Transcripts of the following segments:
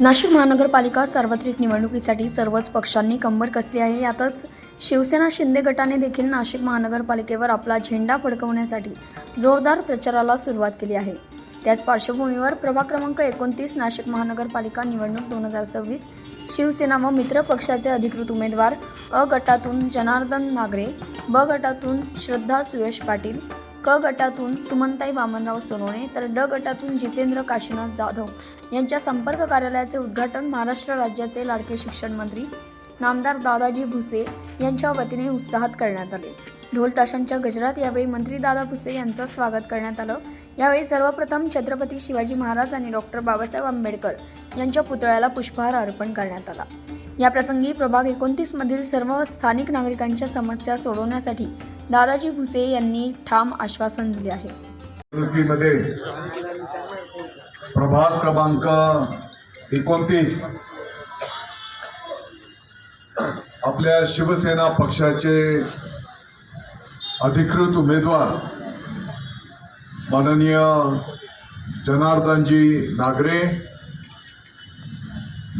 नाशिक महानगरपालिका सार्वत्रिक निवडणुकीसाठी सर्वच पक्षांनी कंबर कसली आहे यातच शिवसेना शिंदे गटाने देखील नाशिक महानगरपालिकेवर आपला झेंडा फडकवण्यासाठी जोरदार प्रचाराला सुरुवात केली आहे. त्याच पार्श्वभूमीवर प्रभाग क्रमांक एकोणतीस नाशिक महानगरपालिका निवडणूक दोन हजार सव्वीस शिवसेना व मित्र पक्षाचे अधिकृत उमेदवार अ गटातून जनार्दन नागरे ब गटातून श्रद्धा सुयश पाटील क गटातून सुमनताई वामनराव सोनवणे तर ड गटातून जितेंद्र काशीनाथ जाधव यांच्या संपर्क कार्यालयाचे उद्घाटन महाराष्ट्र राज्याचे लाडके शिक्षण मंत्री नामदार दादाजी भुसे यांच्या वतीने उत्साहात करण्यात आले. ढोल ताशांच्या गजरात यावेळी मंत्री दादा भुसे यांचं स्वागत करण्यात आलं. यावेळी सर्वप्रथम छत्रपती शिवाजी महाराज आणि डॉक्टर बाबासाहेब आंबेडकर यांच्या पुतळ्याला पुष्पहार अर्पण करण्यात आला. याप्रसंगी प्रभाग एकोणतीस मधील सर्व स्थानिक नागरिकांच्या समस्या सोडवण्यासाठी दादाजी भुसे यांनी ठाम आश्वासन दिले आहे. प्रभाग क्रमांक एकोणतीस. आपल्या शिवसेना पक्षाचे अधिकृत उमेदवार माननीय जनार्दनजी नागरे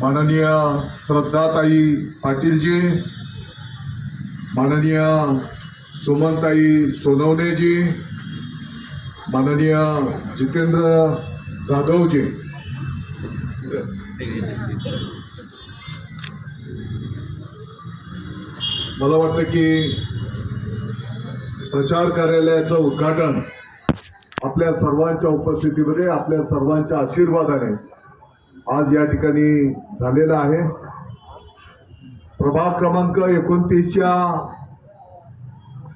माननीय श्रद्धाताई पाटीलजी माननीय सुमनताई सोनवणेजी माननीय जितेंद्र जाधवजी मला वाटतं की प्रचार कार्यालयाचं उद्घाटन आपल्या सर्वांच्या उपस्थितीमध्ये आपल्या सर्वांच्या आशीर्वादाने आज या ठिकाणी झालेलं आहे. प्रभाग क्रमांक एकोणतीसच्या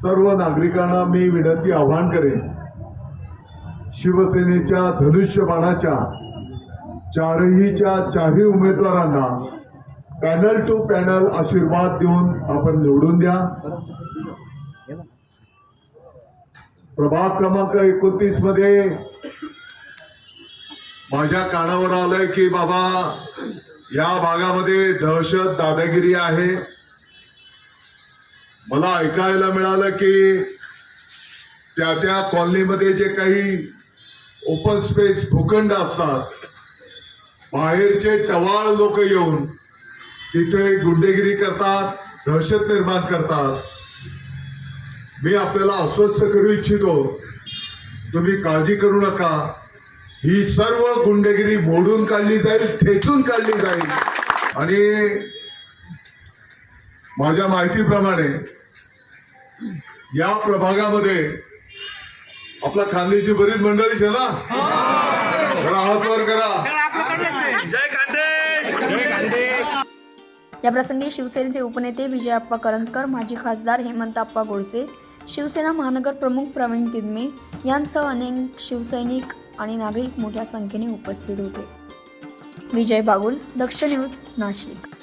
सर्व नागरिकांना मी विनंती आवाहन करेन शिवसेनेच्या धनुष्यबाणाच्या चारहीच्या चारही उमेदवारांना पॅनल टू पॅनल आशीर्वाद देऊन आपण निवडून द्या. प्रभाग क्रमांक एकोणतीसमध्ये माझ्या कानावर आलंय की बाबा या भागामध्ये दहशत दादागिरी आहे. मला ऐकायला मिळालं की त्या त्या कॉलनीमध्ये जे काही ओपन स्पेस भूखंड असतात. बाहेरचे टवाळ लोक येऊन तिथे गुंडेगिरी करतात दहशत निर्माण करतात. मी आपल्याला अस्वस्थ करू इच्छितो. तुम्ही काळजी करू नका. ही सर्व गुंडेगिरी मोडून काढली जाईल ठेचून काढली जाईल. आणि माझ्या माहितीप्रमाणे या प्रभागामध्ये आपला खानदेशची बरीच मंडळीच आहे ना जरा हात वर करा. जय खानदेश. जय खानदेश. या प्रसंगी शिवसेनेचे उपनेते विजय आप्पा करंजकर माजी खासदार हेमंत आप्पा गोडसे शिवसेना महानगर प्रमुख प्रवीण तिदमे यांसह अनेक शिवसैनिक आणि नागरिक मोठ्या संख्येने उपस्थित होते. विजय बागुल दक्ष न्यूज नाशिक.